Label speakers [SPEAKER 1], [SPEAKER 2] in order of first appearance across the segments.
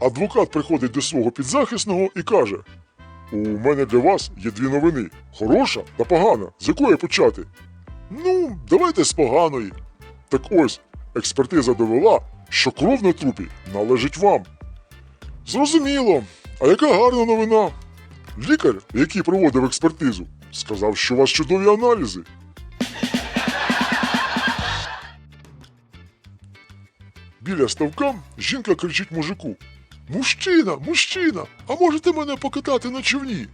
[SPEAKER 1] Адвокат приходить до свого підзахисного і каже: У мене для вас є дві новини: хороша та погана. З якої почати? Ну, давайте з поганої. Так ось, експертиза довела, що кров на трупі належить вам. Зрозуміло. А яка гарна новина? Лікар, який проводив експертизу, сказав, що у вас чудові аналізи. Біля ставка жінка кричить мужику: Мужчина, мужчина, а можете мене покатати на човні?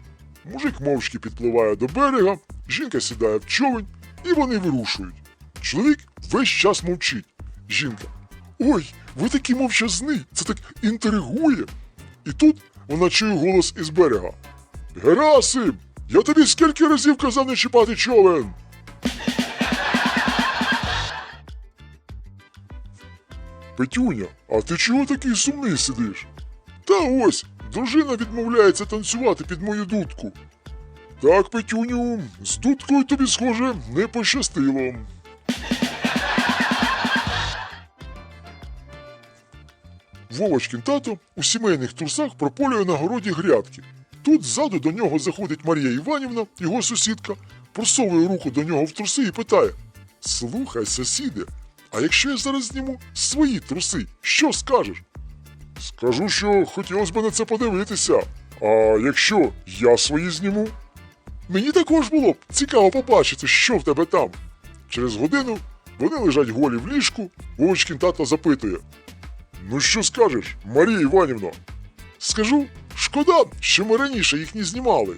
[SPEAKER 1] Мужик мовчки підпливає до берега, жінка сідає в човень, і вони вирушують. Чоловік весь час мовчить. Жінка. Ой, ви такий мовчазний, це так інтригує. І тут вона чує голос із берега. Герасим! Я тобі скільки разів казав не чіпати човен. Петюня, а ти чого такий сумний сидиш? Та ось, дружина відмовляється танцювати під мою дудку. Так, Петюню, з дудкою тобі, схоже, не пощастило. Вовочкін тато у сімейних трусах прополює на городі грядки. Тут ззаду до нього заходить Марія Іванівна, його сусідка, просовує руку до нього в труси і питає: Слухай, сусіде, а якщо я зараз зніму свої труси, що скажеш? Скажу, що хотілося б на це подивитися. А якщо я свої зніму? Мені також було б цікаво побачити, що в тебе там. Через годину вони лежать голі в ліжку, Вовочкін тато запитує. Ну що скажеш, Марія Іванівна? Скажу, шкода, що ми раніше їх не знімали.